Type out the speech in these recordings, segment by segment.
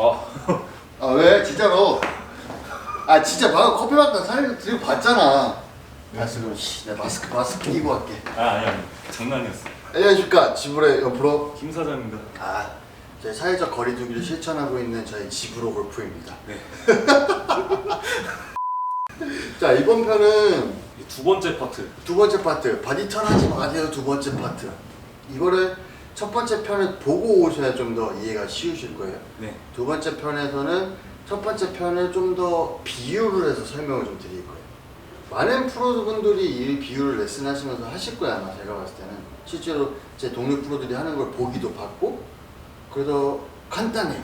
아, 아 왜? 진짜로? 아 진짜 방금 커피 맛다 사진 들고 봤잖아. 알았어 그럼 씨, 내가 마스크 마스크 끼고 할게. 아 아니 아니 장난이었어. 안녕하십니까 지브레 옆으로. 김 사장입니다. 아 저희 사회적 거리두기를 실천하고 있는 저희 지브로 골프입니다. 네. 자 이번 편은 이두 번째 파트. 두 번째 파트 바디턴 하지 마세요 두 번째 파트. 이거를 첫 번째 편을 보고 오셔야 좀 더 이해가 쉬우실 거예요. 네. 두 번째 편에서는 첫 번째 편을 좀 더 비유를 해서 설명을 좀 드릴 거예요. 많은 프로분들이 이 비유를 레슨 하시면서 하실 거예요 아마 제가 봤을 때는 실제로 제 동료 프로들이 하는 걸 보기도 봤고 그래서 간단해요.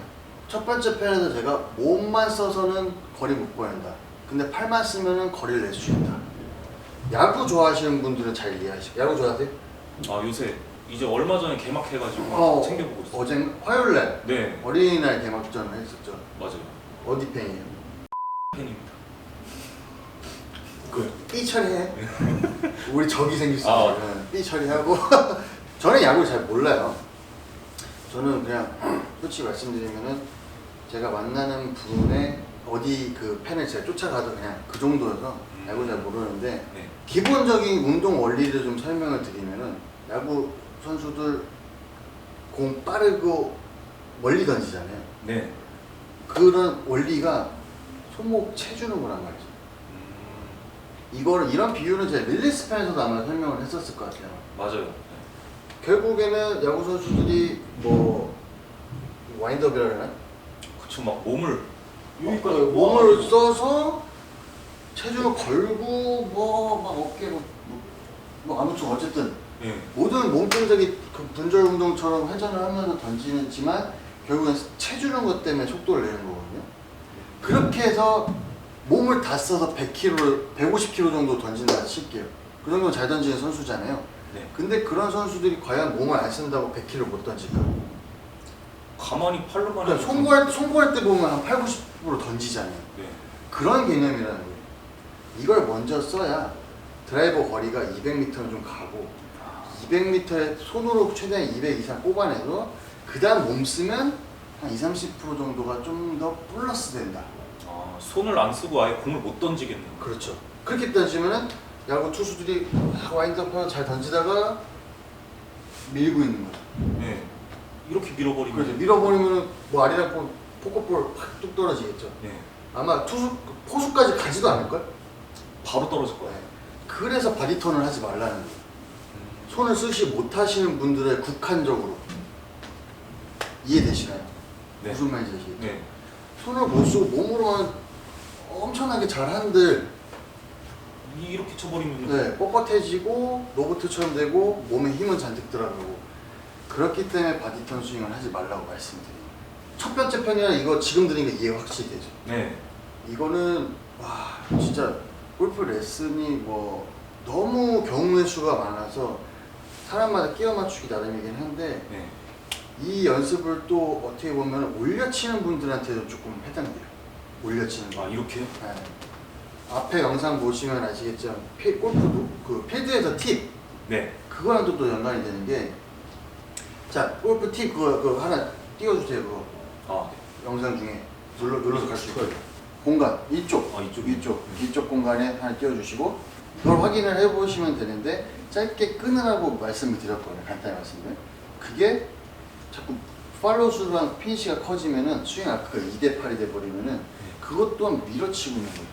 첫 번째 편에서 제가 몸만 써서는 거리 못 보낸다. 근데 팔만 쓰면은 거리를 낼 수 있다. 야구 좋아하시는 분들은 잘 이해하시고 야구 좋아하세요? 아 요새 이제 얼마 전에 개막해가지고 어, 챙겨보고 있어. 어제 화요일 날 네 어린이날 개막전을 했었죠. 맞아요. 어디 팬이에요? 팬입니다. 그삐 처리해. 우리 적이 생길 수 아. 있어요. 삐 처리하고. 저는 야구를 잘 몰라요. 저는 그냥 솔직히 말씀드리면은 제가 만나는 분의 어디 그 팬을 제가 쫓아가도 그냥 그 정도여서 음. 야구 잘 모르는데 네. 기본적인 운동 원리를 좀 설명을 드리면은 야구 선수들 공 빠르고 멀리 던지잖아요. 네. 그런 원리가 손목 채주는 거란 말이죠. 음, 이거를 이런 비유는 제가 릴리스 편에서도 아마 설명을 했었을 것 같아요. 맞아요. 네. 결국에는 야구 선수들이 뭐 와인드업이라 그러나? 그쵸 막 몸을 그 여기까지 몸을 모아가지고. 써서 체중을 걸고 뭐 막 어깨 뭐, 뭐, 뭐 아무튼 어쨌든 네. 모든 몸동작이 그 분절 운동처럼 회전을 하면서 던지지만 결국엔 체주는 것 때문에 속도를 내는 거거든요. 그렇게 해서 몸을 다 써서 100kg, 150kg 정도 던진다 칠게요. 그 정도 잘 던지는 선수잖아요. 네. 근데 그런 선수들이 과연 몸을 안 쓴다고 100kg 못 던질까? 가만히 팔로만 그러니까 송구할, 송구할 때 보면 한 8, 90% 던지잖아요. 네. 그런 개념이라는 거예요. 이걸 먼저 써야 드라이버 거리가 200m는 좀 가고 200m에 손으로 최대한 200 이상 뽑아내서 그 다음 몸 쓰면 한 20, 30% 정도가 좀 더 플러스 된다. 아 손을 안 쓰고 아예 공을 못 던지겠네요. 그렇죠. 그렇게 따지면은 야구 투수들이 막 와인드업하고 잘 던지다가 밀고 있는 거죠. 네. 이렇게 밀어버리면. 그래서 밀어버리면은 뭐 아리랑 볼, 포커볼 팍뚝 떨어지겠죠. 네. 아마 투수 포수까지 가지도 않을 걸? 바로 떨어질 거예요. 네. 그래서 바디턴을 하지 말라는 거예요. 음, 손을 쓰시 못하시는 분들의 국한적으로 이해되시나요? 네. 무슨 말인지 아시겠죠? 네. 손을 못 쓰고 몸으로만 엄청나게 잘하는들 이- 이렇게 쳐버리면. 네, 뻣뻣해지고 로봇처럼 되고 몸에 힘은 잔뜩 들어가고 그렇기 때문에 바디턴 스윙을 하지 말라고 말씀드려요. 첫 번째 편이라 이거 지금 드린 거 이해 확실히 되죠? 네. 이거는 와 진짜 골프 레슨이 뭐 너무 경우의 수가 많아서 사람마다 끼워 맞추기 나름이긴 한데 네. 이 연습을 또 어떻게 보면 올려치는 분들한테도 조금 해당돼요. 올려치는 거. 아 이렇게. 네. 앞에 영상 보시면 아시겠지만 필, 골프도 그 필드에서 팁 네. 그거랑 또, 또 연관이 되는 게 자 골프 팁 그거, 그거 하나 띄워주세요 그거 아 네. 영상 중에 눌러 눌러서 갈수 있어요. 공간 이쪽 아, 이쪽. 이쪽 이쪽 공간에 하나 띄워주시고 그걸 확인을 해보시면 되는데 짧게 끊으라고 말씀을 드렸거든요. 간단히 말씀드리면 그게 자꾸 팔로우스랑 피니시가 커지면은 스윙 아크가 2대 8이 돼버리면은 그것 또한 밀어치고 있는 거예요.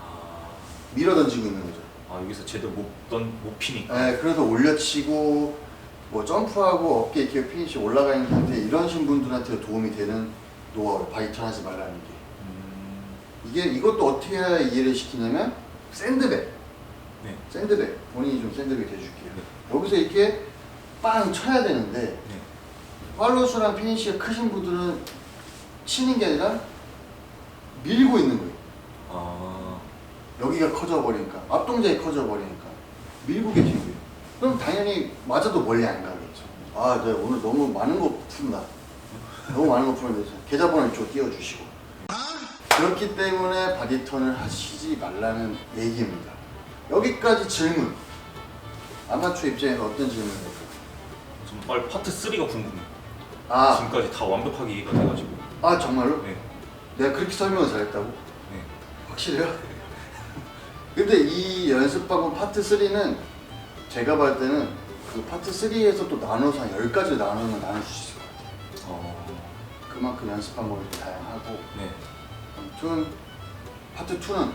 아, 밀어 던지고 있는 거죠. 아 여기서 제대로 못던못 피니까. 네, 그래서 올려치고 뭐 점프하고 어깨 이렇게 피니시 올라가 있는 상태 이러신 분들한테 도움이 되는 노하우 바이턴하지 말라는 게 음, 이게 이것도 어떻게 해야 이해를 시키냐면 샌드백 네. 샌드백 본인이 좀 샌드백 해줄게요 네. 여기서 이렇게 빵 쳐야 되는데 네. 팔로우스랑 피니시가 크신 분들은 치는 게 아니라 밀고 있는 거예요 아 여기가 커져 버리니까 앞동작이 커져 버리니까 밀고 계신 거예요. 그럼 당연히 맞아도 멀리 안 가겠죠. 아, 네 오늘 너무 많은 거 푼다. 너무 많은 거 푸는데 계좌번호 이쪽 띄워주시고. 그렇기 때문에 바디턴을 하시지 말라는 얘기입니다. 여기까지 질문. 아마추어 입장에서 어떤? 좀 빨리 파트 3가 궁금해. 아, 지금까지 다 완벽하게 이해가 돼가지고. 아 정말로? 네. 내가 그렇게 설명을 잘했다고? 네. 확실해요? 근데 이 연습방법 파트 3는 제가 봤을 때는 그 파트 3에서 또 나눠서 한 10가지 나누면 나눌 수 있을 것 같아요. 어. 그만큼 연습 방법이 좀 다양하고 네. 아무튼 파트 2는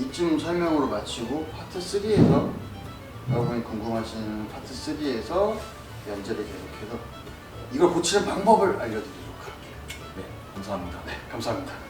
이쯤 설명으로 마치고 파트 3에서 여러분이 궁금하신 파트 3에서 연재를 계속해서 이걸 고치는 방법을 알려드리도록 할게요. 네. 감사합니다. 네, 감사합니다.